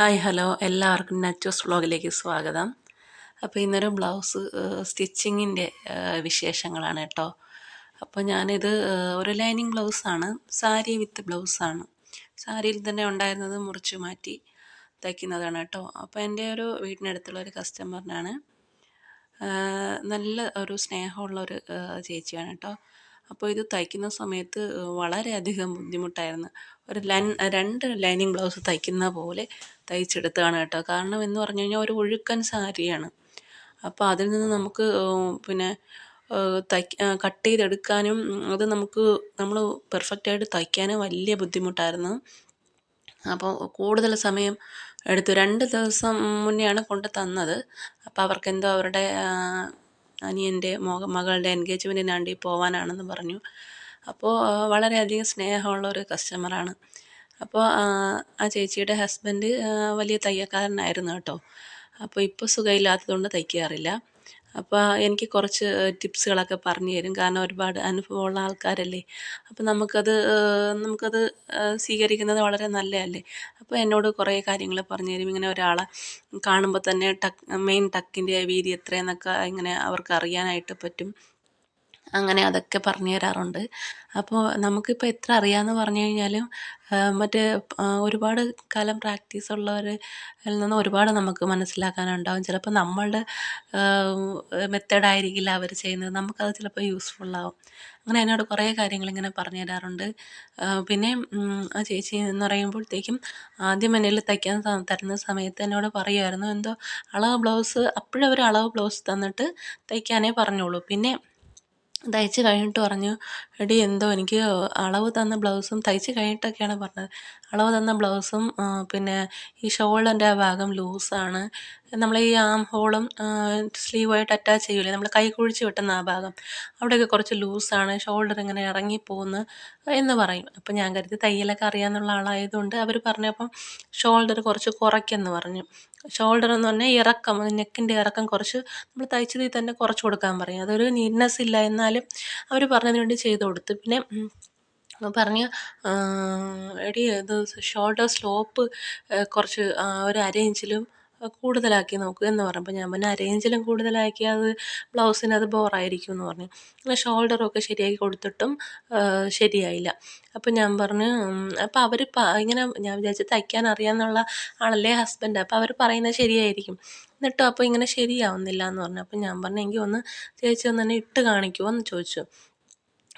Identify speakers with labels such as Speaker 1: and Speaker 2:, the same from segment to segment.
Speaker 1: Hi hello. എല്ലാവർക്കും നറ്റോസ് വ്ളോഗിലേക്ക് സ്വാഗതം. അപ്പോൾ ഇന്നൊരു ബ്ലൗസ് സ്റ്റിച്ചിങ്ങിന്റെ വിശേഷങ്ങളാണ് കേട്ടോ. അപ്പോൾ ഞാനിത് ഒരു ലൈനിങ് ബ്ലൗസാണ് സാരി വിത്ത് ബ്ലൗസാണ്. സാരിയിൽ തന്നെ ഉണ്ടായിരുന്നത് മുറിച്ച് മാറ്റി തയ്ക്കുന്നതാണ് കേട്ടോ. അപ്പോൾ എന്റെ ഒരു വീടിനടുത്തുള്ള ഒരു കസ്റ്റമറിനാണ് നല്ല ഒരു സ്നേഹമുള്ള ഒരു ചേച്ചിയാണ് കേട്ടോ. അപ്പോൾ ഇത് തയ്ക്കുന്ന സമയത്ത് വളരെയധികം ബുദ്ധിമുട്ടായിരുന്നു. ഒരു ലൈൻ രണ്ട് ലൈനിങ് ബ്ലൗസ് തയ്ക്കുന്ന പോലെ തയ്ച്ചെടുത്തതാണ് കേട്ടോ. കാരണം എന്ന് പറഞ്ഞു കഴിഞ്ഞാൽ ഒരു ഒഴുക്കൻ സാരിയാണ്. അപ്പോൾ അതിൽ നിന്ന് നമുക്ക് പിന്നെ തയ്ക്ക കട്ട് ചെയ്തെടുക്കാനും അത് നമുക്ക് നമ്മൾ പെർഫെക്റ്റായിട്ട് തയ്ക്കാനും വലിയ ബുദ്ധിമുട്ടായിരുന്നു. അപ്പോൾ കൂടുതൽ സമയം എടുത്തു. രണ്ട് ദിവസം മുന്നെയാണ് കൊണ്ട് തന്നത്. അപ്പോൾ അവർക്കെന്തോ അവരുടെ അനിയന്റെ മക മകളുടെ എൻഗേജ്മെന്റിന് വേണ്ടി പോവാനാണെന്ന് പറഞ്ഞു. അപ്പോൾ വളരെയധികം സ്നേഹമുള്ള ഒരു കസ്റ്റമറാണ് അപ്പോൾ ആ ചേച്ചിയുടെ ഹസ്ബൻഡ് വലിയ തയ്യൽക്കാരനായിരുന്നു കേട്ടോ. അപ്പോൾ ഇപ്പോൾ സുഖമില്ലാത്തതുകൊണ്ട് തയ്ക്കാറില്ല. അപ്പോൾ എനിക്ക് കുറച്ച് ടിപ്സുകളൊക്കെ പറഞ്ഞു തരും. കാരണം ഒരുപാട് അനുഭവമുള്ള ആൾക്കാരല്ലേ. അപ്പോൾ നമുക്കത് നമുക്കത് സ്വീകരിക്കുന്നത് വളരെ നല്ലതല്ലേ. അപ്പോൾ എന്നോട് കുറേ കാര്യങ്ങൾ പറഞ്ഞു തരും. ഇങ്ങനെ ഒരാളെ കാണുമ്പോൾ തന്നെ ടക്ക് മെയിൻ ടക്കിന്റെ വീതി എത്രയെന്നൊക്കെ ഇങ്ങനെ അവർക്ക് അറിയാനായിട്ട് പറ്റും. അങ്ങനെ അതൊക്കെ പറഞ്ഞു തരാറുണ്ട്. അപ്പോൾ നമുക്കിപ്പോൾ എത്ര അറിയാമെന്ന് പറഞ്ഞു കഴിഞ്ഞാലും മറ്റ് ഒരുപാട് കാലം പ്രാക്ടീസ് ഉള്ളവരിൽ നിന്ന് ഒരുപാട് നമുക്ക് മനസ്സിലാക്കാനുണ്ടാവും. ചിലപ്പോൾ നമ്മളുടെ മെത്തേഡായിരിക്കില്ല അവർ ചെയ്യുന്നത്. നമുക്കത് ചിലപ്പോൾ യൂസ്ഫുള്ളാവും അങ്ങനെ എന്നോട് കുറേ കാര്യങ്ങൾ ഇങ്ങനെ പറഞ്ഞു തരാറുണ്ട്. പിന്നെ ആ ചേച്ചി എന്ന് പറയുമ്പോഴത്തേക്കും ആദ്യം എന്നിൽ തയ്ക്കാൻ തരുന്ന സമയത്ത് എന്നോട് പറയുമായിരുന്നു എന്തോ അളവ് ബ്ലൗസ് അപ്പോഴവർ അളവ് ബ്ലൗസ് തന്നിട്ട് തയ്ക്കാനേ പറഞ്ഞോളൂ. പിന്നെ തയ്ച്ച് കഴിഞ്ഞിട്ട് പറഞ്ഞു എടി എന്തോ എനിക്ക് അളവ് തന്ന ബ്ലൗസും തയ്ച്ച് കഴിഞ്ഞിട്ടൊക്കെയാണ് പറഞ്ഞത്. അളവ് തന്ന ബ്ലൗസും പിന്നെ ഈ ഷോളിന്റെ ആ ഭാഗം ലൂസാണ്. നമ്മൾ ഈ ആം ഹോളും സ്ലീവുമായിട്ട് അറ്റാച്ച് ചെയ്യില്ലേ നമ്മൾ കൈ കുഴിച്ച് വെട്ടുന്ന ആ ഭാഗം. അവിടെയൊക്കെ കുറച്ച് ലൂസാണ് ഷോൾഡർ ഇങ്ങനെ ഇറങ്ങിപ്പോകുന്നു എന്ന് പറയും. അപ്പം ഞാൻ കരുതി തയ്യലൊക്കെ അറിയാമെന്നുള്ള ആളായതുകൊണ്ട് അവർ പറഞ്ഞപ്പം ഷോൾഡർ കുറച്ച് കുറയ്ക്കെന്ന് പറഞ്ഞു. ഷോൾഡർ എന്ന് പറഞ്ഞാൽ ഇറക്കം നെക്കിന്റെ ഇറക്കം കുറച്ച് നമ്മൾ തയ്ച്ചതിൽ തന്നെ കുറച്ച് കൊടുക്കാൻ പറയും. അതൊരു നീറ്റ്നെസ് ഇല്ല എന്നാലും അവർ പറഞ്ഞതിന് വേണ്ടി ചെയ്ത് കൊടുത്തു. പിന്നെ പറഞ്ഞ് എടി ഇത് ഷോൾഡർ സ്ലോപ്പ് കുറച്ച് ഒരു അര ഇഞ്ചിലും കൂടുതലാക്കി നോക്കുക എന്ന് പറയുമ്പോൾ ഞാൻ പിന്നെ അരയിഞ്ചിലും കൂടുതലാക്കി അത് ബ്ലൗസിന് അത് ബോറായിരിക്കും എന്ന് പറഞ്ഞു. അങ്ങനെ ഷോൾഡറൊക്കെ ശരിയാക്കി കൊടുത്തിട്ടും ശരിയായില്ല. അപ്പം ഞാൻ പറഞ്ഞു അപ്പോൾ അവർ ഇങ്ങനെ ഞാൻ വിചാരിച്ചു തയ്ക്കാൻ അറിയാമെന്നുള്ള ആളല്ലേ ഹസ്ബൻഡ് അപ്പോൾ അവർ പറയുന്നത് ശരിയായിരിക്കും. എന്നിട്ടും അപ്പോൾ ഇങ്ങനെ ശരിയാവുന്നില്ല എന്ന് പറഞ്ഞു. അപ്പോൾ ഞാൻ പറഞ്ഞു എങ്കിൽ ഒന്ന് ചേച്ചി ഒന്ന് തന്നെ ഇട്ട് കാണിക്കുമോ എന്ന് ചോദിച്ചു.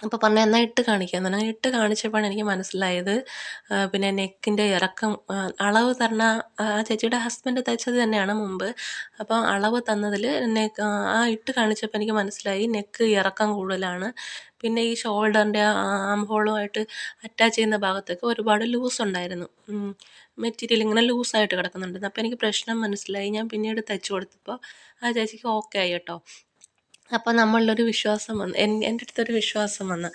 Speaker 1: അപ്പോൾ പറഞ്ഞു എന്നാൽ ഇട്ട് കാണിക്കാമെന്ന് പറഞ്ഞു. അങ്ങനെ ഇട്ട് കാണിച്ചപ്പോഴാണ് എനിക്ക് മനസ്സിലായത് പിന്നെ നെക്കിന്റെ ഇറക്കം അളവ് തരണ ആ ചേച്ചിയുടെ ഹസ്ബൻഡ് തയ്ച്ചത് തന്നെയാണ് മുമ്പ്. അപ്പോൾ അളവ് തന്നതിൽ നെക്ക് ആ ഇട്ട് കാണിച്ചപ്പോൾ എനിക്ക് മനസ്സിലായി നെക്ക് ഇറക്കം കൂടുതലാണ്. പിന്നെ ഈ ഷോൾഡറിന്റെ ആം ഹോളുമായിട്ട് അറ്റാച്ച് ചെയ്യുന്ന ഭാഗത്തൊക്കെ ഒരുപാട് ലൂസ് ഉണ്ടായിരുന്നു. മെറ്റീരിയൽ ഇങ്ങനെ ലൂസായിട്ട് കിടക്കുന്നുണ്ട്. അപ്പോൾ എനിക്ക് പ്രശ്നം മനസ്സിലായി. ഞാൻ പിന്നീട് തയ്ച്ചു കൊടുത്തപ്പോൾ ആ ചേച്ചിക്ക് ഓക്കെ ആയി കേട്ടോ. അപ്പോൾ നമ്മളിലൊരു വിശ്വാസം വന്നു എൻ എന്റെ അടുത്തൊരു വിശ്വാസം വന്നു.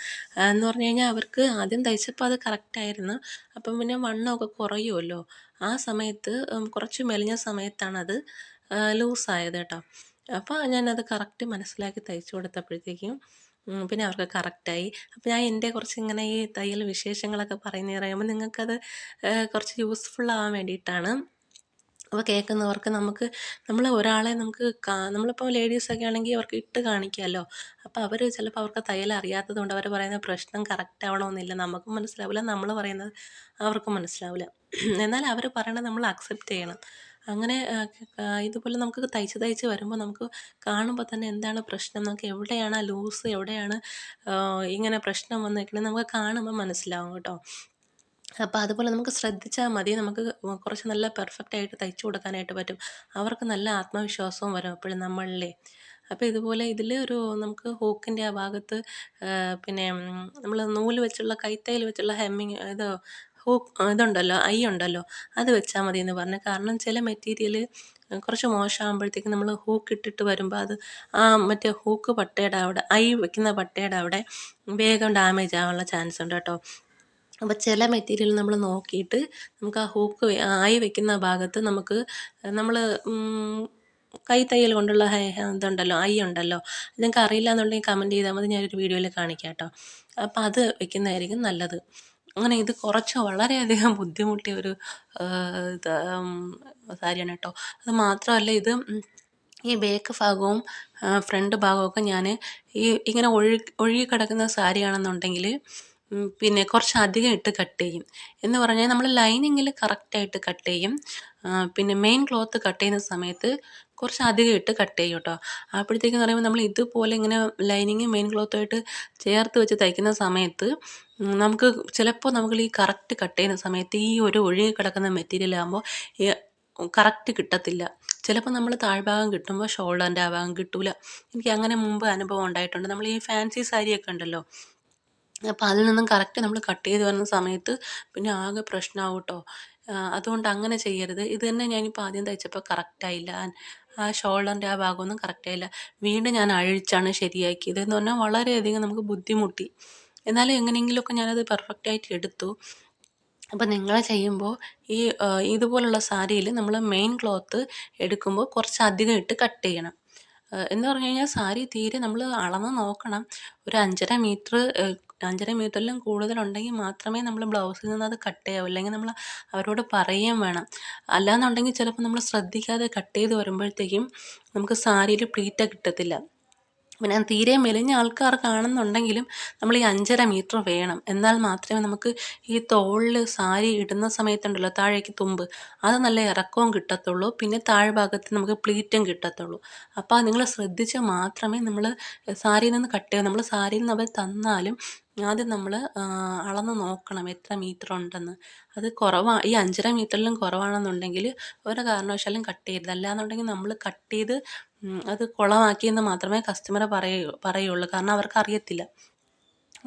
Speaker 1: എന്ന് പറഞ്ഞു കഴിഞ്ഞാൽ അവർക്ക് ആദ്യം തയ്ച്ചപ്പോൾ അത് കറക്റ്റായിരുന്നു അപ്പം പിന്നെ വണ്ണമൊക്കെ കുറയുമല്ലോ ആ സമയത്ത് കുറച്ച് മെലിഞ്ഞ സമയത്താണത് ലൂസായത് കേട്ടോ. അപ്പോൾ ഞാനത് കറക്റ്റ് മനസ്സിലാക്കി തയ്ച്ചു കൊടുത്തപ്പോഴത്തേക്കും പിന്നെ അവർക്ക് കറക്റ്റായി അപ്പോൾ ഞാൻ എന്റെ കുറച്ച് ഇങ്ങനെ ഈ തയ്യൽ വിശേഷങ്ങളൊക്കെ പറയുന്നത് പറയുമ്പോൾ നിങ്ങൾക്കത് കുറച്ച് യൂസ്ഫുൾ ആവാൻ വേണ്ടിയിട്ടാണ് അപ്പോൾ കേൾക്കുന്നവർക്ക് നമുക്ക് നമ്മൾ ഒരാളെ നമുക്ക് കാ നമ്മളിപ്പോൾ ലേഡീസൊക്കെ ആണെങ്കിൽ അവർക്ക് ഇട്ട് കാണിക്കാമല്ലോ അപ്പോൾ അവർ ചിലപ്പോൾ അവർക്ക് തയ്യൽ അറിയാത്തത് കൊണ്ട് അവർ പറയുന്ന പ്രശ്നം കറക്റ്റ് ആവണമെന്നില്ല നമുക്കും മനസ്സിലാവില്ല. നമ്മൾ പറയുന്നത് അവർക്കും മനസ്സിലാവില്ല. എന്നാൽ അവർ പറയണത് നമ്മൾ അക്സെപ്റ്റ് ചെയ്യണം. അങ്ങനെ ഇതുപോലെ നമുക്ക് തയ്ച്ച് തയ്ച്ച് വരുമ്പോൾ നമുക്ക് കാണുമ്പോൾ തന്നെ എന്താണ് പ്രശ്നം? നമുക്ക് എവിടെയാണ് ലൂസ്? എവിടെയാണ് ഇങ്ങനെ പ്രശ്നം വന്നിരിക്കുന്നത് നമുക്ക് കാണുമ്പോൾ മനസ്സിലാവും കേട്ടോ. അപ്പോൾ അതുപോലെ നമുക്ക് ശ്രദ്ധിച്ചാൽ മതി. നമുക്ക് കുറച്ച് നല്ല പെർഫെക്റ്റ് ആയിട്ട് തയ്ച്ചു കൊടുക്കാനായിട്ട് പറ്റും. അവർക്ക് നല്ല ആത്മവിശ്വാസവും വരും അപ്പോഴും നമ്മളിലെ. അപ്പോൾ ഇതുപോലെ ഇതിൽ ഒരു നമുക്ക് ഹൂക്കിന്റെ ആ ഭാഗത്ത് പിന്നെ നമ്മൾ നൂൽ വെച്ചുള്ള കൈത്തയ്യൽ വെച്ചുള്ള ഹെമ്മിങ് ഇത് ഹൂക്ക് ഇതുണ്ടല്ലോ ഐ ഉണ്ടല്ലോ അത് വെച്ചാൽ മതി എന്ന് പറഞ്ഞു. കാരണം ചില മെറ്റീരിയൽ കുറച്ച് മോശമാകുമ്പോഴത്തേക്ക് നമ്മൾ ഹൂക്ക് ഇട്ടിട്ട് വരുമ്പോൾ അത് ആ മറ്റേ ഹൂക്ക് പട്ടയുടെ അവിടെ ഐ വെക്കുന്ന പട്ടയുടെ അവിടെ വേഗം ഡാമേജ് ആവാനുള്ള ചാൻസ് ഉണ്ട് കേട്ടോ. അപ്പോൾ ചില മെറ്റീരിയൽ നമ്മൾ നോക്കിയിട്ട് നമുക്ക് ആ ഹൂക്ക് ആയി വെക്കുന്ന ഭാഗത്ത് നമുക്ക് നമ്മൾ കൈ തയ്യൽ കൊണ്ടുള്ള ഇതുണ്ടല്ലോ ഐ ഉണ്ടല്ലോ നിങ്ങൾക്ക് അറിയില്ല എന്നുണ്ടെങ്കിൽ കമന്റ് ചെയ്താൽ മതി ഞാനൊരു വീഡിയോയിൽ കാണിക്കാം കേട്ടോ അപ്പോൾ അത് വെക്കുന്നതായിരിക്കും നല്ലത്. അങ്ങനെ ഇത് കുറച്ച് വളരെയധികം ബുദ്ധിമുട്ടിയ ഒരു ഇത് സാരിയാണ് കേട്ടോ അത് മാത്രമല്ല ഇത് ഈ ബേക്ക് ഭാഗവും ഫ്രണ്ട് ഭാഗവും ഒക്കെ ഞാൻ ഈ ഇങ്ങനെ ഒഴുകി ഒഴുകി കിടക്കുന്ന സാരിയാണെന്നുണ്ടെങ്കിൽ പിന്നെ കുറച്ച് അധികം ഇട്ട് കട്ട് ചെയ്യും. എന്ന് പറഞ്ഞാൽ നമ്മൾ ലൈനിങ്ങിൽ കറക്റ്റായിട്ട് കട്ട് ചെയ്യും. പിന്നെ മെയിൻ ക്ലോത്ത് കട്ട് ചെയ്യുന്ന സമയത്ത് കുറച്ച് അധികം ഇട്ട് കട്ട് ചെയ്യും കേട്ടോ. അപ്പോഴത്തേക്കെന്ന് പറയുമ്പോൾ നമ്മൾ ഇതുപോലെ ഇങ്ങനെ ലൈനിങ് മെയിൻ ക്ലോത്തുമായിട്ട് ചേർത്ത് വെച്ച് തയ്ക്കുന്ന സമയത്ത് നമുക്ക് ചിലപ്പോൾ നമുക്ക് ഈ കറക്റ്റ് കട്ട് ചെയ്യുന്ന സമയത്ത് ഈ ഒരു ഒഴുകി കിടക്കുന്ന മെറ്റീരിയൽ ആകുമ്പോൾ കറക്റ്റ് കിട്ടത്തില്ല. ചിലപ്പോൾ നമ്മൾ താഴ്ഭാഗം കിട്ടുമ്പോൾ ഷോൾഡറിന്റെ ആ ഭാഗം കിട്ടില്ല എനിക്ക് അങ്ങനെ മുമ്പ് അനുഭവം ഉണ്ടായിട്ടുണ്ട്. നമ്മൾ ഈ ഫാൻസി സാരിയൊക്കെ ഉണ്ടല്ലോ അപ്പോൾ അതിൽ നിന്നും കറക്റ്റ് നമ്മൾ കട്ട് ചെയ്ത് വരുന്ന സമയത്ത് പിന്നെ ആകെ പ്രശ്നമാവും കേട്ടോ അതുകൊണ്ട് അങ്ങനെ ചെയ്യരുത്. ഇത് തന്നെ ഞാനിപ്പോൾ ആദ്യം തയ്ച്ചപ്പോൾ കറക്റ്റായില്ല ആ ഷോൾഡറിന്റെ ആ ഭാഗമൊന്നും കറക്റ്റായില്ല വീണ്ടും ഞാൻ അഴിച്ചാണ് ശരിയാക്കിയത് എന്ന് പറഞ്ഞാൽ വളരെയധികം നമുക്ക് ബുദ്ധിമുട്ടി. എന്നാലും എങ്ങനെയെങ്കിലുമൊക്കെ ഞാനത് പെർഫെക്റ്റായിട്ട് എടുത്തു. അപ്പോൾ നിങ്ങൾ ചെയ്യുമ്പോൾ ഈ ഇതുപോലുള്ള സാരിയിൽ നമ്മൾ മെയിൻ ക്ലോത്ത് എടുക്കുമ്പോൾ കുറച്ച് അധികം ഇട്ട് കട്ട് ചെയ്യണം. എന്ന് പറഞ്ഞു കഴിഞ്ഞാൽ സാരി തീരെ നമ്മൾ അളന്ന് നോക്കണം. ഒരു അഞ്ചര മീറ്റർ അഞ്ചര മീറ്ററിലും കൂടുതലുണ്ടെങ്കിൽ മാത്രമേ നമ്മൾ ബ്ലൗസിൽ നിന്ന് അത് കട്ട് ചെയ്യാവൂ. അല്ലെങ്കിൽ നമ്മൾ അവരോട് പറയുകയും വേണം. അല്ലാന്നുണ്ടെങ്കിൽ ചിലപ്പോൾ നമ്മൾ ശ്രദ്ധിക്കാതെ കട്ട് ചെയ്ത് വരുമ്പോഴത്തേക്കും നമുക്ക് സാരിയിൽ പ്ലീറ്റ് കിട്ടത്തില്ല. പിന്നെ തീരെ മെലിഞ്ഞ ആൾക്കാർ കാണുന്നുണ്ടെങ്കിലും നമ്മൾ ഈ അഞ്ചര മീറ്റർ വേണം. എന്നാൽ മാത്രമേ നമുക്ക് ഈ തോളിൽ സാരി ഇടുന്ന സമയത്തുണ്ടല്ലോ താഴേക്ക് തുമ്പ്. അത് നല്ല ഇറക്കവും കിട്ടത്തുള്ളൂ. പിന്നെ താഴ്ഭാഗത്ത് നമുക്ക് പ്ലീറ്റും കിട്ടത്തുള്ളൂ. അപ്പോൾ നിങ്ങൾ ശ്രദ്ധിച്ച് മാത്രമേ നമ്മൾ സാരിയിൽ നിന്ന് കട്ട് ചെയ്യുക. നമ്മൾ സാരിയിൽ നിന്ന് അവർ തന്നാലും ആദ്യം നമ്മൾ അളന്ന് നോക്കണം എത്ര മീറ്റർ ഉണ്ടെന്ന്. അത് കുറവാണ് ഈ അഞ്ചര മീറ്ററിലും കുറവാണെന്നുണ്ടെങ്കിൽ ഒരു കാരണവശാലും കട്ട് ചെയ്യരുത്. അല്ലാന്നുണ്ടെങ്കിൽ നമ്മൾ കട്ട് ചെയ്ത് അത് കുളമാക്കിയെന്ന് മാത്രമേ കസ്റ്റമർ പറയൂ പറയുള്ളൂ. കാരണം അവർക്ക് അറിയത്തില്ല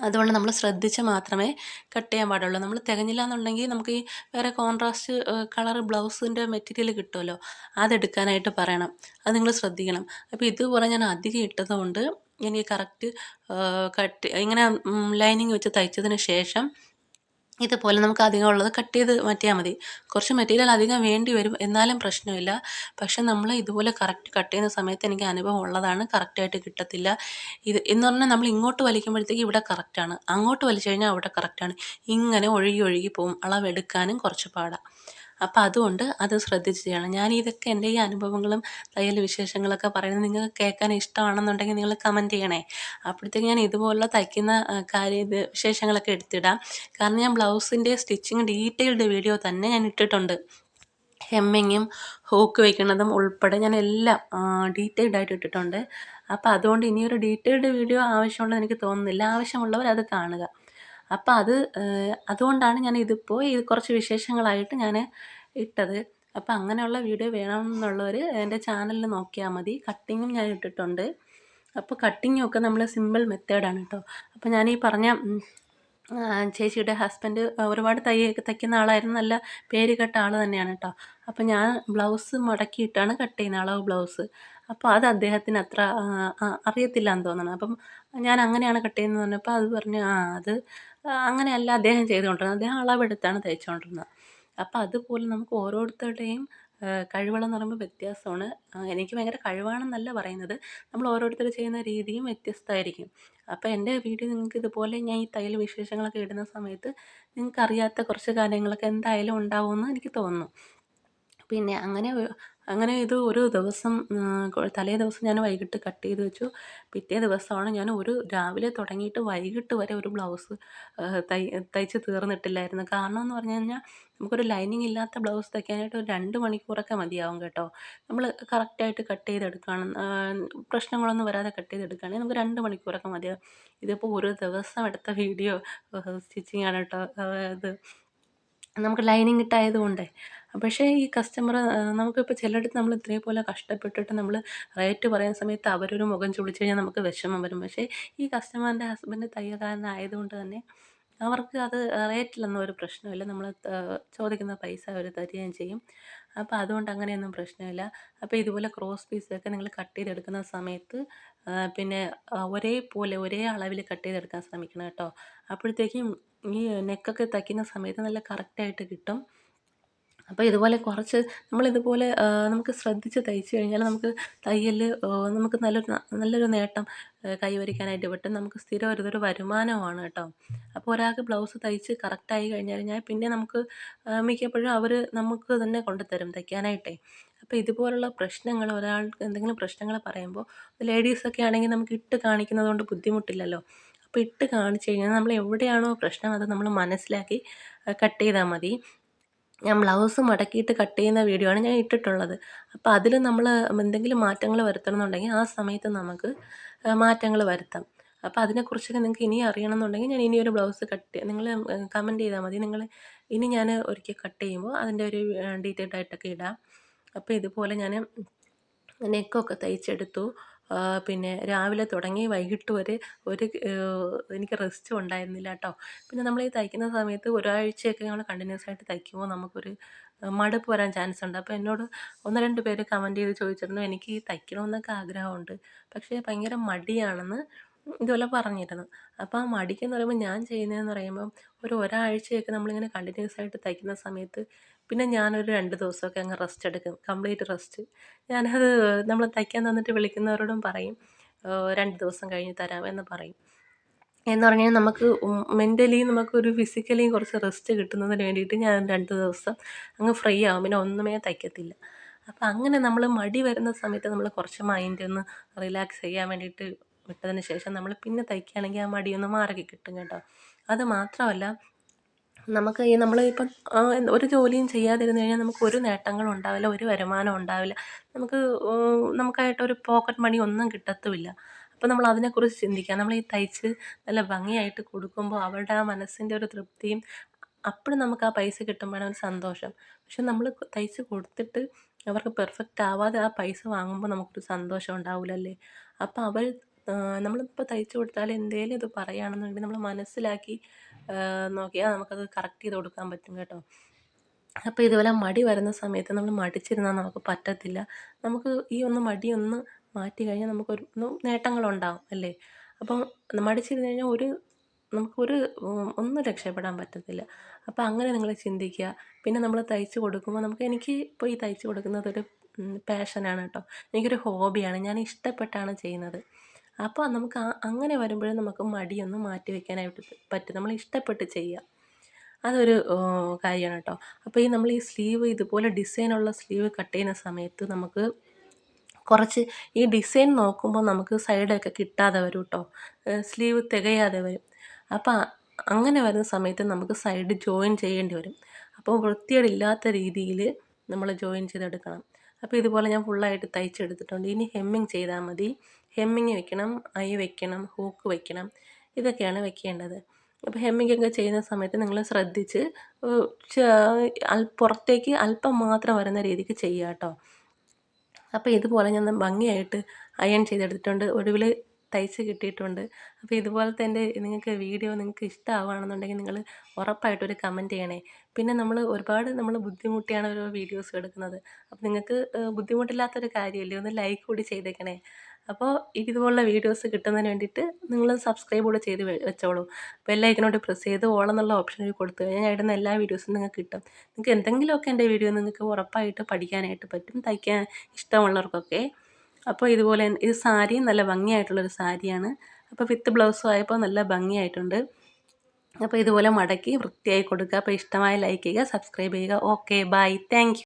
Speaker 1: അതുകൊണ്ട് നമ്മൾ ശ്രദ്ധിച്ച് മാത്രമേ കട്ട് ചെയ്യാൻ പാടുള്ളൂ. നമ്മൾ തികഞ്ഞില്ല എന്നുണ്ടെങ്കിൽ നമുക്ക് ഈ വേറെ കോൺട്രാസ്റ്റ് കളർ ബ്ലൗസിന്റെ മെറ്റീരിയൽ കിട്ടുമല്ലോ. അതെടുക്കാനായിട്ട് പറയണം. അത് നിങ്ങൾ ശ്രദ്ധിക്കണം. അപ്പോൾ ഇതുപോലെ ഞാൻ അധികം ഇട്ടതുകൊണ്ട് എനിക്ക് കറക്റ്റ് കട്ട് ഇങ്ങനെ ലൈനിങ് വെച്ച് തയ്ച്ചതിന് ശേഷം ഇതുപോലെ നമുക്ക് അധികം ഉള്ളത് കട്ട് ചെയ്ത് മാറ്റിയാൽ മതി. കുറച്ച് മെറ്റീരിയൽ അധികം വേണ്ടി വരും എന്നാലും പ്രശ്നമില്ല. പക്ഷെ നമ്മൾ ഇതുപോലെ കറക്റ്റ് കട്ട് ചെയ്യുന്ന സമയത്ത് എനിക്ക് അനുഭവം ഉള്ളതാണ് കറക്റ്റായിട്ട് കിട്ടത്തില്ല. ഇത് എന്ന് പറഞ്ഞാൽ നമ്മൾ ഇങ്ങോട്ട് വലിക്കുമ്പോഴത്തേക്ക് ഇവിടെ കറക്റ്റാണ് അങ്ങോട്ട് വലിച്ചു കഴിഞ്ഞാൽ അവിടെ കറക്റ്റാണ് ഇങ്ങനെ ഒഴുകി ഒഴുകി പോകും അളവെടുക്കാനും കുറച്ച് പാടാണ് അപ്പോൾ അതുകൊണ്ട് അത് ശ്രദ്ധിച്ച് ചെയ്യണം. ഞാൻ ഇതൊക്കെ എന്റെ ഈ അനുഭവങ്ങളും തയ്യൽ വിശേഷങ്ങളൊക്കെ പറയുന്നത് നിങ്ങൾക്ക് കേൾക്കാൻ ഇഷ്ടമാണെന്നുണ്ടെങ്കിൽ നിങ്ങൾ കമന്റ് ചെയ്യണേ. അപ്പോഴത്തേക്ക് ഞാൻ ഇതുപോലുള്ള തയ്ക്കുന്ന കാര്യ വിശേഷങ്ങളൊക്കെ എടുത്തിടാം. കാരണം ഞാൻ ബ്ലൗസിന്റെ സ്റ്റിച്ചിങ് ഡീറ്റെയിൽഡ് വീഡിയോ തന്നെ ഞാൻ ഇട്ടിട്ടുണ്ട്. ഹെമ്മിങ്ങും ഹൂക്ക് വയ്ക്കുന്നതും ഉൾപ്പെടെ ഞാൻ എല്ലാം ഡീറ്റെയിൽഡ് ആയിട്ട് ഇട്ടിട്ടുണ്ട്. അപ്പോൾ അതുകൊണ്ട് ഇനിയൊരു ഡീറ്റെയിൽഡ് വീഡിയോ ആവശ്യമുണ്ടെന്ന് എനിക്ക് തോന്നുന്നില്ല. ആവശ്യമുള്ളവർ അത് കാണുക. അപ്പം അത് അതുകൊണ്ടാണ് ഞാൻ ഇതിപ്പോൾ ഇത് കുറച്ച് വിശേഷങ്ങളായിട്ട് ഞാൻ ഇട്ടത്. അപ്പം അങ്ങനെയുള്ള വീഡിയോ വേണമെന്നുള്ളവർ എന്റെ ചാനലിൽ നോക്കിയാൽ മതി. കട്ടിങ്ങും ഞാൻ ഇട്ടിട്ടുണ്ട്. അപ്പോൾ കട്ടിങ്ങും ഒക്കെ നമ്മൾ സിമ്പിൾ മെത്തേഡാണ് കേട്ടോ അപ്പോൾ ഞാൻ ഈ പറഞ്ഞ ചേച്ചിയുടെ ഹസ്ബൻഡ് ഒരുപാട് തയ്യ തയ്ക്കുന്ന ആളായിരുന്നു. നല്ല പേര് കേട്ട ആൾ തന്നെയാണ് കേട്ടോ അപ്പോൾ ഞാൻ ബ്ലൗസ് മുടക്കിയിട്ടാണ് കട്ട് ചെയ്യുന്ന അളവ് ബ്ലൗസ്. അപ്പോൾ അത് അദ്ദേഹത്തിന് അത്ര അറിയത്തില്ല എന്ന് തോന്നണം. അപ്പം ഞാൻ അങ്ങനെയാണ് കട്ട് ചെയ്യുന്നത് പറഞ്ഞപ്പോൾ അത് പറഞ്ഞു ആ അത് അങ്ങനെയല്ല അദ്ദേഹം ചെയ്തുകൊണ്ടിരുന്നത്. അദ്ദേഹം അളവെടുത്താണ് തയ്ച്ചുകൊണ്ടിരുന്നത്. അപ്പം അതുപോലെ നമുക്ക് ഓരോരുത്തരുടെയും കഴിവുകളെന്ന് പറയുമ്പോൾ വ്യത്യാസമാണ്. എനിക്ക് ഭയങ്കര കഴിവാണെന്നല്ല പറയുന്നത്. നമ്മൾ ഓരോരുത്തർ ചെയ്യുന്ന രീതിയും വ്യത്യസ്തമായിരിക്കും. അപ്പോൾ എന്റെ വീഡിയോ നിങ്ങൾക്ക് ഇതുപോലെ ഞാൻ ഈ തയ്യൽ വിശേഷങ്ങളൊക്കെ ഇടുന്ന സമയത്ത് നിങ്ങൾക്ക് അറിയാത്ത കുറച്ച് കാര്യങ്ങളൊക്കെ എന്തായാലും ഉണ്ടാവുമെന്ന് എനിക്ക് തോന്നുന്നു. പിന്നെ അങ്ങനെ അങ്ങനെ ഇത് ഒരു ദിവസം തലേ ദിവസം ഞാൻ വൈകിട്ട് കട്ട് ചെയ്ത് വെച്ചു. പിറ്റേ ദിവസമാണ് ഞാൻ ഒരു രാവിലെ തുടങ്ങിയിട്ട് വൈകിട്ട് വരെ ഒരു ബ്ലൗസ് തൈ തയ്ച്ച് തീർന്നിട്ടില്ലായിരുന്നു. കാരണം എന്ന് പറഞ്ഞു കഴിഞ്ഞാൽ നമുക്കൊരു ലൈനിങ് ഇല്ലാത്ത ബ്ലൗസ് തയ്ക്കാനായിട്ട് ഒരു രണ്ട് മണിക്കൂറൊക്കെ മതിയാവും കേട്ടോ. നമ്മൾ കറക്റ്റായിട്ട് കട്ട് ചെയ്തെടുക്കുകയാണ് പ്രശ്നങ്ങളൊന്നും വരാതെ കട്ട് ചെയ്തെടുക്കുകയാണെങ്കിൽ നമുക്ക് രണ്ട് മണിക്കൂറൊക്കെ മതിയാവും. ഇതിപ്പോൾ ഒരു ദിവസം എടുത്ത വീഡിയോ സ്റ്റിച്ചിങ് ആണ് കേട്ടോ. ഇത് നമുക്ക് ലൈനിങ് ഇട്ടായതുകൊണ്ടേ പക്ഷേ ഈ കസ്റ്റമർ നമുക്കിപ്പോൾ ചിലയിടത്ത് നമ്മൾ ഇതേപോലെ കഷ്ടപ്പെട്ടിട്ട് നമ്മൾ റേറ്റ് പറയുന്ന സമയത്ത് അവരൊരു മുഖം ചുളിച്ച് കഴിഞ്ഞാൽ നമുക്ക് വിഷമം വരും. പക്ഷേ ഈ കസ്റ്റമറിന്റെ ഹസ്ബൻഡ് തയ്യൽക്കാരനായതുകൊണ്ട് തന്നെ അവർക്ക് അത് റേറ്റിലൊന്നും ഒരു പ്രശ്നമില്ല. നമ്മൾ ചോദിക്കുന്ന പൈസ അവർ തരികയും ചെയ്യും. അപ്പോൾ അതുകൊണ്ട് അങ്ങനെയൊന്നും പ്രശ്നമില്ല. അപ്പോൾ ഇതുപോലെ ക്രോസ് പീസൊക്കെ നിങ്ങൾ കട്ട് ചെയ്തെടുക്കുന്ന സമയത്ത് പിന്നെ ഒരേപോലെ ഒരേ അളവിൽ കട്ട് ചെയ്തെടുക്കാൻ ശ്രമിക്കണം കേട്ടോ. അപ്പോഴത്തേക്കും ഈ നെക്കൊക്കെ തയ്ക്കുന്ന സമയത്ത് നല്ല കറക്റ്റായിട്ട് കിട്ടും. അപ്പോൾ ഇതുപോലെ കുറച്ച് നമ്മളിതുപോലെ നമുക്ക് ശ്രദ്ധിച്ച് തയ്ച്ച് കഴിഞ്ഞാൽ നമുക്ക് തയ്യൽ നമുക്ക് നല്ലൊരു നല്ലൊരു നേട്ടം കൈവരിക്കാനായിട്ട് പറ്റും. നമുക്ക് സ്ഥിരം ഇതൊരു വരുമാനമാണ് കേട്ടോ. അപ്പോൾ ഒരാൾക്ക് ബ്ലൗസ് തയ്ച്ച് കറക്റ്റായി കഴിഞ്ഞാൽ കഴിഞ്ഞാൽ പിന്നെ നമുക്ക് മിക്കപ്പോഴും അവർ നമുക്ക് തന്നെ കൊണ്ടുതരും തയ്ക്കാനായിട്ടേ. അപ്പോൾ ഇതുപോലുള്ള പ്രശ്നങ്ങൾ ഒരാൾക്ക് എന്തെങ്കിലും പ്രശ്നങ്ങൾ പറയുമ്പോൾ ലേഡീസൊക്കെ ആണെങ്കിൽ നമുക്ക് ഇട്ട് കാണിക്കുന്നത് കൊണ്ട് ബുദ്ധിമുട്ടില്ലല്ലോ. അപ്പോൾ ഇട്ട് കാണിച്ച് കഴിഞ്ഞാൽ നമ്മൾ എവിടെയാണോ പ്രശ്നം അത് നമ്മൾ മനസ്സിലാക്കി കട്ട് ചെയ്താൽ മതി. ഞാൻ ബ്ലൗസ് മടക്കിയിട്ട് കട്ട് ചെയ്യുന്ന വീഡിയോ ആണ് ഞാൻ ഇട്ടിട്ടുള്ളത്. അപ്പോൾ അതിൽ നമ്മൾ എന്തെങ്കിലും മാറ്റങ്ങൾ വരുത്തണമെന്നുണ്ടെങ്കിൽ ആ സമയത്ത് നമുക്ക് മാറ്റങ്ങൾ വരുത്താം. അപ്പോൾ അതിനെക്കുറിച്ചൊക്കെ നിങ്ങൾക്ക് ഇനി അറിയണമെന്നുണ്ടെങ്കിൽ ഞാൻ ഇനി ഒരു ബ്ലൗസ് കട്ട് നിങ്ങൾ കമന്റ് ചെയ്താൽ മതി. നിങ്ങൾ ഇനി ഞാൻ ഒരിക്കൽ കട്ട് ചെയ്യുമ്പോൾ അതിന്റെ ഒരു ഡീറ്റെയിൽഡ് ആയിട്ടൊക്കെ ഇടാം. അപ്പോൾ ഇതുപോലെ ഞാൻ നെക്കൊക്കെ തയ്ച്ചെടുത്തു. പിന്നെ രാവിലെ തുടങ്ങി വൈകിട്ട് വരെ ഒരു എനിക്ക് റെസ്റ്റും ഉണ്ടായിരുന്നില്ല കേട്ടോ പിന്നെ നമ്മൾ ഈ തയ്ക്കുന്ന സമയത്ത് ഒരാഴ്ചയൊക്കെ നമ്മൾ കണ്ടിന്യൂസ് ആയിട്ട് തയ്ക്കുമ്പോൾ നമുക്കൊരു മടുപ്പ് വരാൻ ചാൻസ് ഉണ്ട്. അപ്പോൾ എന്നോട് ഒന്ന് രണ്ട് പേര് കമന്റ് ചെയ്ത് ചോദിച്ചിരുന്നു എനിക്ക് തയ്ക്കണമെന്നൊക്കെ ആഗ്രഹമുണ്ട്. പക്ഷേ ഭയങ്കര മടിയാണെന്ന് ഇതുപോലെ പറഞ്ഞിരുന്നു. അപ്പോൾ ആ മടിക്കെന്ന് പറയുമ്പോൾ ഞാൻ ചെയ്യുന്നതെന്ന് പറയുമ്പോൾ ഒരു ഒരാഴ്ചയൊക്കെ നമ്മളിങ്ങനെ കണ്ടിന്യൂസ് ആയിട്ട് തയ്ക്കുന്ന സമയത്ത് പിന്നെ ഞാനൊരു രണ്ട് ദിവസമൊക്കെ അങ്ങ് റെസ്റ്റ് എടുക്കും കംപ്ലീറ്റ് റെസ്റ്റ് ഞാനത് നമ്മൾ തയ്ക്കാൻ തന്നിട്ട് വിളിക്കുന്നവരോടും പറയും രണ്ട് ദിവസം കഴിഞ്ഞ് തരാം എന്ന് പറയും. എന്ന് പറഞ്ഞാൽ നമുക്ക് മെന്റലി നമുക്കൊരു ഫിസിക്കലിയും കുറച്ച് റെസ്റ്റ് കിട്ടുന്നതിന് വേണ്ടിയിട്ട് ഞാൻ രണ്ട് ദിവസം അങ്ങ് ഫ്രീ ആകും പിന്നെ ഒന്നുമേ തയ്ക്കത്തില്ല. അപ്പം അങ്ങനെ നമ്മൾ മടി വരുന്ന സമയത്ത് നമ്മൾ കുറച്ച് മൈൻഡ് ഒന്ന് റിലാക്സ് ചെയ്യാൻ വേണ്ടിയിട്ട് വിട്ടതിന് ശേഷം നമ്മൾ പിന്നെ തയ്ക്കുകയാണെങ്കിൽ ആ മടിയൊന്ന് മാറി കിട്ടും കേട്ടോ. അത് മാത്രമല്ല നമുക്ക് ഈ നമ്മൾ ഇപ്പം ഒരു ജോലിയും ചെയ്യാതിരുന്ന് കഴിഞ്ഞാൽ നമുക്ക് ഒരു നേട്ടങ്ങളും ഉണ്ടാവില്ല ഒരു വരുമാനം ഉണ്ടാവില്ല. നമുക്ക് നമുക്കായിട്ടൊരു പോക്കറ്റ് മണി ഒന്നും കിട്ടത്തുമില്ല. അപ്പം നമ്മൾ അതിനെക്കുറിച്ച് ചിന്തിക്കുക നമ്മൾ ഈ തയ്ച്ച് നല്ല ഭംഗിയായിട്ട് കൊടുക്കുമ്പോൾ അവരുടെ ആ മനസ്സിന്റെ ഒരു തൃപ്തിയും അപ്പോഴും നമുക്ക് ആ പൈസ കിട്ടുമ്പോഴാണ് ഒരു സന്തോഷം. പക്ഷെ നമ്മൾ തയ്ച്ച് കൊടുത്തിട്ട് അവർക്ക് പെർഫെക്റ്റ് ആവാതെ ആ പൈസ വാങ്ങുമ്പോൾ നമുക്കൊരു സന്തോഷം ഉണ്ടാവില്ലല്ലേ? അപ്പോൾ അവർ നമ്മളിപ്പോൾ തയ്ച്ചു കൊടുത്താൽ എന്തേലും ഇത് പറയുകയാണെന്നുണ്ടെങ്കിൽ നമ്മൾ മനസ്സിലാക്കി നോക്കിയാൽ നമുക്കത് കറക്റ്റ് ചെയ്ത് കൊടുക്കാൻ പറ്റും കേട്ടോ. അപ്പോൾ ഇതുപോലെ മടി വരുന്ന സമയത്ത് നമ്മൾ മടിച്ചിരുന്നാൽ നമുക്ക് പറ്റത്തില്ല. നമുക്ക് ഈ ഒന്ന് മടി ഒന്ന് മാറ്റി കഴിഞ്ഞാൽ നമുക്കൊരു നേട്ടങ്ങളുണ്ടാവും അല്ലേ? അപ്പം മടിച്ചിരുന്ന് കഴിഞ്ഞാൽ ഒരു നമുക്കൊരു ഒന്നും രക്ഷപ്പെടാൻ പറ്റത്തില്ല. അപ്പോൾ അങ്ങനെ നിങ്ങൾ ചിന്തിക്കുക. പിന്നെ നമ്മൾ തയ്ച്ച് കൊടുക്കുമ്പോൾ നമുക്ക് എനിക്ക് ഇപ്പോൾ ഈ തയ്ച്ച് കൊടുക്കുന്നതൊരു പാഷനാണ് കേട്ടോ. എനിക്കൊരു ഹോബിയാണ് ഞാൻ ഇഷ്ടപ്പെട്ടാണ് ചെയ്യുന്നത്. അപ്പോൾ നമുക്ക് അങ്ങനെ വരുമ്പോഴും നമുക്ക് മടിയൊന്ന് മാറ്റി വയ്ക്കാനായിട്ട് പറ്റും. നമ്മൾ ഇഷ്ടപ്പെട്ട് ചെയ്യുക അതൊരു കാര്യമാണ് കേട്ടോ. അപ്പോൾ ഈ നമ്മൾ ഈ സ്ലീവ് ഇതുപോലെ ഡിസൈനുള്ള സ്ലീവ് കട്ട് ചെയ്യുന്ന സമയത്ത് നമുക്ക് കുറച്ച് ഈ ഡിസൈൻ നോക്കുമ്പോൾ നമുക്ക് സൈഡൊക്കെ കിട്ടാതെ വരും കേട്ടോ. സ്ലീവ് തികയാതെ വരും. അപ്പോൾ അങ്ങനെ വരുന്ന സമയത്ത് നമുക്ക് സൈഡ് ജോയിൻ ചെയ്യേണ്ടി വരും. അപ്പോൾ വൃത്തിയേടില്ലാത്ത രീതിയിൽ നമ്മൾ ജോയിൻ ചെയ്തെടുക്കണം. അപ്പോൾ ഇതുപോലെ ഞാൻ ഫുള്ളായിട്ട് തയ്ച്ചെടുത്തിട്ടുണ്ട്. ഇനി ഹെമ്മിങ് ചെയ്താൽ മതി. ഹെമ്മിങ് വെക്കണം ഐ വെക്കണം ഹൂക്ക് വെക്കണം ഇതൊക്കെയാണ് വെക്കേണ്ടത്. അപ്പോൾ ഹെമ്മിങ് ഒക്കെ ചെയ്യുന്ന സമയത്ത് നിങ്ങൾ ശ്രദ്ധിച്ച് പുറത്തേക്ക് അല്പം മാത്രം വരുന്ന രീതിക്ക് ചെയ്യുക കേട്ടോ. അപ്പോൾ ഇതുപോലെ ഞാൻ ഭംഗിയായിട്ട് അയൺ ചെയ്തെടുത്തിട്ടുണ്ട്. ഒടുവിൽ തയ്ച്ച് കിട്ടിയിട്ടുണ്ട്. അപ്പോൾ ഇതുപോലെ തന്നെ നിങ്ങൾക്ക് വീഡിയോ നിങ്ങൾക്ക് ഇഷ്ടമാവുകയാണെന്നുണ്ടെങ്കിൽ നിങ്ങൾ ഉറപ്പായിട്ടൊരു കമന്റ് ചെയ്യണേ. പിന്നെ നമ്മൾ ഒരുപാട് നമ്മൾ ബുദ്ധിമുട്ടിയാണ് ഓരോ വീഡിയോസ് എടുക്കുന്നത്. അപ്പോൾ നിങ്ങൾക്ക് ബുദ്ധിമുട്ടില്ലാത്തൊരു കാര്യമല്ലേ? ഒന്ന് ലൈക്ക് കൂടി ചെയ്തേക്കണേ. അപ്പോൾ ഇതുപോലുള്ള വീഡിയോസ് കിട്ടുന്നതിന് വേണ്ടിയിട്ട് നിങ്ങൾ സബ്സ്ക്രൈബ് കൂടെ ചെയ്ത് വെച്ചോളൂ. ബെല്ലൈക്കനോട് പ്രസ് ചെയ്ത് ഓളെന്നുള്ള ഓപ്ഷൻ കൊടുത്തു കഴിഞ്ഞാൽ ഞാൻ ഇടുന്ന എല്ലാ വീഡിയോസും നിങ്ങൾക്ക് കിട്ടും. നിങ്ങൾക്ക് എന്തെങ്കിലുമൊക്കെ എന്റെ വീഡിയോ നിങ്ങൾക്ക് ഉറപ്പായിട്ട് പഠിക്കാനായിട്ട് പറ്റും തയ്ക്കാൻ ഇഷ്ടമുള്ളവർക്കൊക്കെ. അപ്പോൾ ഇതുപോലെ ഇത് സാരിയും നല്ല ഭംഗിയായിട്ടുള്ളൊരു സാരിയാണ്. അപ്പോൾ വിത്ത് ബ്ലൗസും ആയപ്പോൾ നല്ല ഭംഗിയായിട്ടുണ്ട്. അപ്പോൾ ഇതുപോലെ മടക്കി വൃത്തിയായി കൊടുക്കുക. അപ്പോൾ ഇഷ്ടമായി ലൈക്ക് ചെയ്യുക സബ്സ്ക്രൈബ് ചെയ്യുക. Okay bye thank